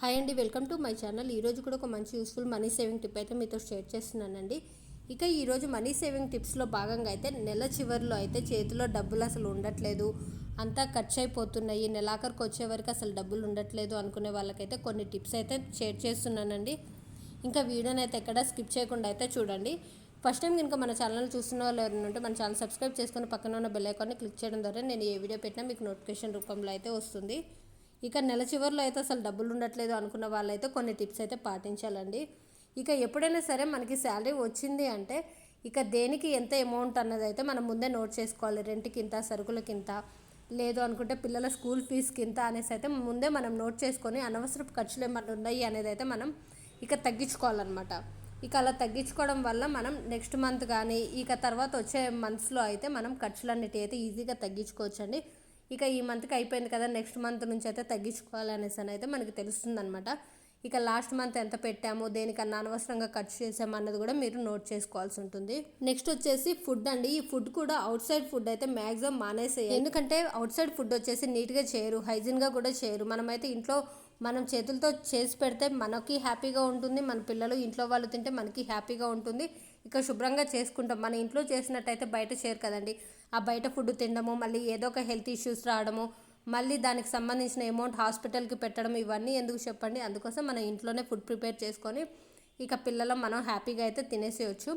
Hi అండి welcome to my channel ఈరోజు కూడా ఒక మంచి యూస్ఫుల్ మనీ సేవింగ్ టిప్ అయితే మీతో షేర్ చేస్తున్నానండి. ఇక ఈరోజు మనీ సేవింగ్ టిప్స్లో భాగంగా అయితే నెల చివరిలో అయితే చేతిలో డబ్బులు అసలు ఉండట్లేదు. అంతా ఖర్చు అయిపోతున్నాయి. నెలాఖరికి వచ్చే వరకు అసలు డబ్బులు ఉండట్లేదు అనుకునే వాళ్ళకైతే కొన్ని టిప్స్ అయితే షేర్ చేస్తున్నానండి. ఇంకా వీడియోని అయితే ఎక్కడ స్కిప్ చేయకుండా అయితే చూడండి. ఫస్ట్ టైం కనుక మన ఛానల్ చూస్తున్న వాళ్ళు ఎవరైనా ఉంటే మన ఛానల్ సబ్స్క్రైబ్ చేసుకుని పక్కన ఉన్న బెల్ ఐకాన్ని క్లిక్ చేయడం ద్వారా నేను ఏ వీడియో పెట్టినా మీకు నోటిఫికేషన్ రూపంలో అయితే వస్తుంది. ఇక నెల చివరిలో అయితే అసలు డబ్బులు ఉండట్లేదు అనుకున్న వాళ్ళైతే కొన్ని టిప్స్ అయితే పాటించాలండి. ఇక ఎప్పుడైనా సరే మనకి శాలరీ వచ్చింది అంటే ఇక దేనికి ఎంత అమౌంట్ అన్నది అయితే మనం ముందే నోట్ చేసుకోవాలి. రెంట్కి ఇంత సరుకులకి ఇంత లేదు అనుకుంటే పిల్లల స్కూల్ ఫీజుకి ఇంత అనేసి అయితే ముందే మనం నోట్ చేసుకొని అనవసరపు ఖర్చులు ఏమన్నా ఉన్నాయి అనేది అయితే మనం ఇక తగ్గించుకోవాలన్నమాట. ఇక అలా తగ్గించుకోవడం వల్ల మనం నెక్స్ట్ మంత్ కానీ ఇక తర్వాత వచ్చే మంత్స్లో అయితే మనం ఖర్చులన్నిటి అయితే ఈజీగా తగ్గించుకోవచ్చండి. ఇక ఈ మంత్కి అయిపోయింది కదా నెక్స్ట్ మంత్ నుంచి అయితే తగ్గించుకోవాలనేసి అని అయితే మనకి తెలుస్తుంది అనమాట ఇక లాస్ట్ మంత్ ఎంత పెట్టాము దేనికన్నా అనవసరంగా ఖర్చు చేసామన్నది కూడా మీరు నోట్ చేసుకోవాల్సి ఉంటుంది. నెక్స్ట్ వచ్చేసి ఫుడ్ అండి. ఈ ఫుడ్ కూడా అవుట్ సైడ్ ఫుడ్ అయితే మ్యాక్సిమం మానేసేయాలి. ఎందుకంటే అవుట్ సైడ్ ఫుడ్ వచ్చేసి నీట్గా చేయరు హైజీన్గా కూడా చేయరు. మనమైతే ఇంట్లో మనం చేతులతో చేసి పెడితే మనకి హ్యాపీగా ఉంటుంది మన పిల్లలు ఇంట్లో వాళ్ళు తింటే మనకి హ్యాపీగా ఉంటుంది. ఇక శుభ్రంగా చేసుకుంటాం. మన ఇంట్లో చేసినట్టయితే బయట చేయరు కదండి. ఆ బయట ఫుడ్ తినడము మళ్ళీ ఏదో ఒక హెల్త్ ఇష్యూస్ రావడము మళ్ళీ దానికి సంబంధించిన అమౌంట్ హాస్పిటల్కి పెట్టడం ఇవన్నీ ఎందుకు చెప్పండి? అందుకోసం మనం ఇంట్లోనే ఫుడ్ ప్రిపేర్ చేసుకొని ఇక పిల్లలు మనం హ్యాపీగా అయితే తినేసేయచ్చు.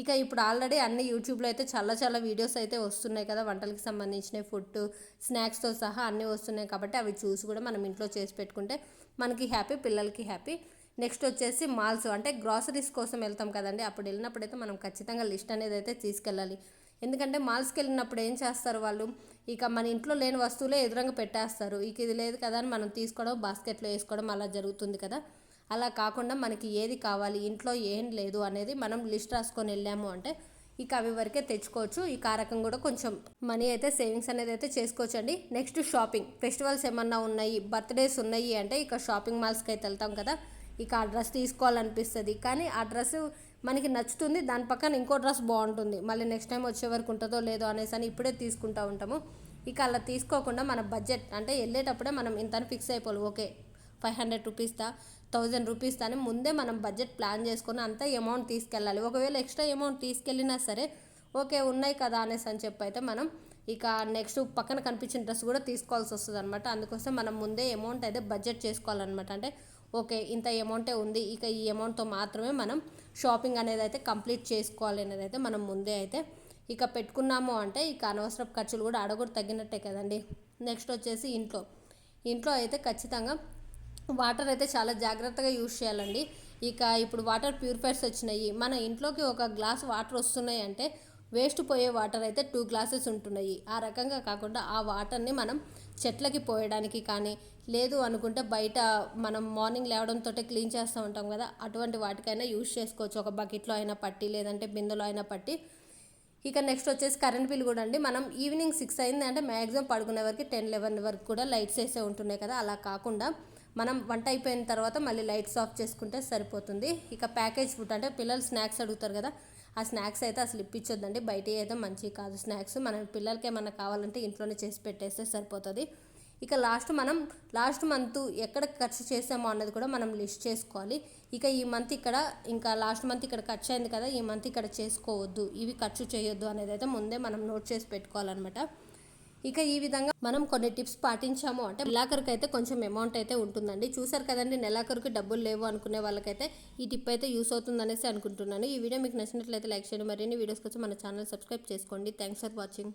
ఇక ఇప్పుడు ఆల్రెడీ అన్ని యూట్యూబ్లో అయితే చాలా చాలా వీడియోస్ అయితే వస్తున్నాయి కదా వంటలకి సంబంధించిన ఫుడ్ స్నాక్స్తో సహా అన్నీ వస్తున్నాయి కాబట్టి అవి చూసి కూడా మనం ఇంట్లో చేసి పెట్టుకుంటే మనకి హ్యాపీ పిల్లలకి హ్యాపీ. నెక్స్ట్ వచ్చేసి మాల్స్ అంటే గ్రాసరీస్ కోసం వెళ్తాం కదండి. అప్పుడు వెళ్ళినప్పుడు అయితే మనం ఖచ్చితంగా లిస్ట్ అనేది అయితే తీసుకెళ్ళాలి. ఎందుకంటే మాల్స్కి వెళ్ళినప్పుడు ఏం చేస్తారు వాళ్ళు? ఇక మన ఇంట్లో లేని వస్తువులే ఎదురంగా పెట్టేస్తారు. ఇక ఇది లేదు కదా అని మనం తీసుకోవడం బాస్కెట్లో వేసుకోవడం అలా జరుగుతుంది కదా. అలా కాకుండా మనకి ఏది కావాలి ఇంట్లో ఏం లేదు అనేది మనం లిస్ట్ రాసుకొని వెళ్ళాము అంటే ఇక అవి వరకే తెచ్చుకోవచ్చు. ఈ కారకం కూడా కొంచెం మనీ అయితే సేవింగ్స్ అనేది అయితే చేసుకోవచ్చు అండి నెక్స్ట్ షాపింగ్. ఫెస్టివల్స్ ఏమన్నా ఉన్నాయి బర్త్డేస్ ఉన్నాయి అంటే ఇక షాపింగ్ మాల్స్కి అయితే వెళ్తాం కదా. ఇక ఆ డ్రెస్ తీసుకోవాలనిపిస్తుంది. కానీ ఆ డ్రెస్ మనకి నచ్చుతుంది దాని పక్కన ఇంకో డ్రెస్ బాగుంటుంది. మళ్ళీ నెక్స్ట్ టైం వచ్చే వరకు ఉంటుందో లేదో అనేసి అని ఇప్పుడే తీసుకుంటూ ఉంటాము. ఇక అలా తీసుకోకుండా మన బడ్జెట్ అంటే వెళ్ళేటప్పుడే మనం ఇంత ఫిక్స్ అయిపోవాలి. ఓకే ఫైవ్ హండ్రెడ్ రూపీస్దా థౌజండ్ రూపీస్దా అని ముందే మనం బడ్జెట్ ప్లాన్ చేసుకొని అంత అమౌంట్ తీసుకెళ్ళాలి. ఒకవేళ ఎక్స్ట్రా అమౌంట్ తీసుకెళ్ళినా సరే ఓకే ఉన్నాయి కదా అనేసి అని చెప్పి అయితే మనం ఇక నెక్స్ట్ పక్కన కనిపించిన డ్రెస్ కూడా తీసుకోవాల్సి వస్తుంది అనమాట అందుకోసం మనం ముందే అమౌంట్ అయితే బడ్జెట్ చేసుకోవాలన్నమాట. అంటే ఓకే ఇంత అమౌంటే ఉంది. ఇక ఈ అమౌంట్తో మాత్రమే మనం షాపింగ్ అనేది అయితే కంప్లీట్ చేసుకోవాలి అనేది అయితే మనం ముందే అయితే ఇక పెట్టుకున్నాము అంటే ఇక అనవసర ఖర్చులు కూడా అడగొడు తగ్గినట్టే కదండి. నెక్స్ట్ వచ్చేసి ఇంట్లో. ఇంట్లో అయితే ఖచ్చితంగా వాటర్ అయితే చాలా జాగ్రత్తగా యూజ్ చేయాలండి. ఇక ఇప్పుడు వాటర్ ప్యూరిఫైర్స్ వచ్చినాయి. మన ఇంట్లోకి ఒక గ్లాస్ వాటర్ వస్తున్నాయి అంటే వేస్ట్ పోయే వాటర్ అయితే టూ గ్లాసెస్ ఉంటున్నాయి. ఆ రకంగా కాకుండా ఆ వాటర్ని మనం చెట్లకి పోయడానికి కానీ లేదు అనుకుంటే బయట మనం మార్నింగ్ లేవడంతో క్లీన్ చేస్తూ ఉంటాం కదా అటువంటి వాటికైనా యూజ్ చేసుకోవచ్చు. ఒక బకెట్లో అయినా పట్టి లేదంటే బిందెలో అయినా పట్టి. ఇక నెక్స్ట్ వచ్చేసి కరెంట్ బిల్ కూడా అండి. మనం ఈవినింగ్ సిక్స్ అయింది అంటే మ్యాక్సిమం పడుకునే వరకు టెన్ లెవెన్ వరకు కూడా లైట్స్ వేసే ఉంటున్నాయి కదా. అలా కాకుండా మనం వంట అయిపోయిన తర్వాత మళ్ళీ లైట్స్ ఆఫ్ చేసుకుంటే సరిపోతుంది. ఇక ప్యాకేజ్ ఫుడ్ అంటే పిల్లలు స్నాక్స్ అడుగుతారు కదా ఆ స్నాక్స్ అయితే అసలు ఇప్పించొద్దండి. బయట అయితే మంచివి కాదు. స్నాక్స్ మన పిల్లలకి ఏమన్నా కావాలంటే ఇంట్లోనే చేసి పెట్టేస్తే సరిపోతుంది. ఇక లాస్ట్ మనం లాస్ట్ మంత్ ఎక్కడ ఖర్చు చేసామో అన్నది కూడా మనం లిస్ట్ చేసుకోవాలి. ఇక ఈ మంత్ ఇక్కడ ఇంకా లాస్ట్ మంత్ ఇక్కడ ఖర్చు అయింది కదా ఈ మంత్ ఇక్కడ చేసుకోవద్దు. ఇవి ఖర్చు చేయొద్దు అనేది అయితే ముందే మనం నోట్ చేసి పెట్టుకోవాలన్నమాట. ఇక ఈ విధంగా మనం కొన్ని టిప్స్ పాటించాము అంటే నెలాఖరుకు అయితే కొంచెం అమౌంట్ అయితే ఉంటుందండి. చూసారు కదండి నెలాఖరుకు డబ్బులు లేవు అనుకునే వాళ్ళకైతే ఈ టిప్ అయితే యూస్ అవుతుంది అనేసి అనుకుంటున్నాను. ఈ వీడియో మీకు నచ్చినట్లయితే లైక్ చేయండి. మరిన్ని వీడియోస్ కోసం మన ఛానల్ సబ్స్క్రైబ్ చేసుకోండి. Thanks for watching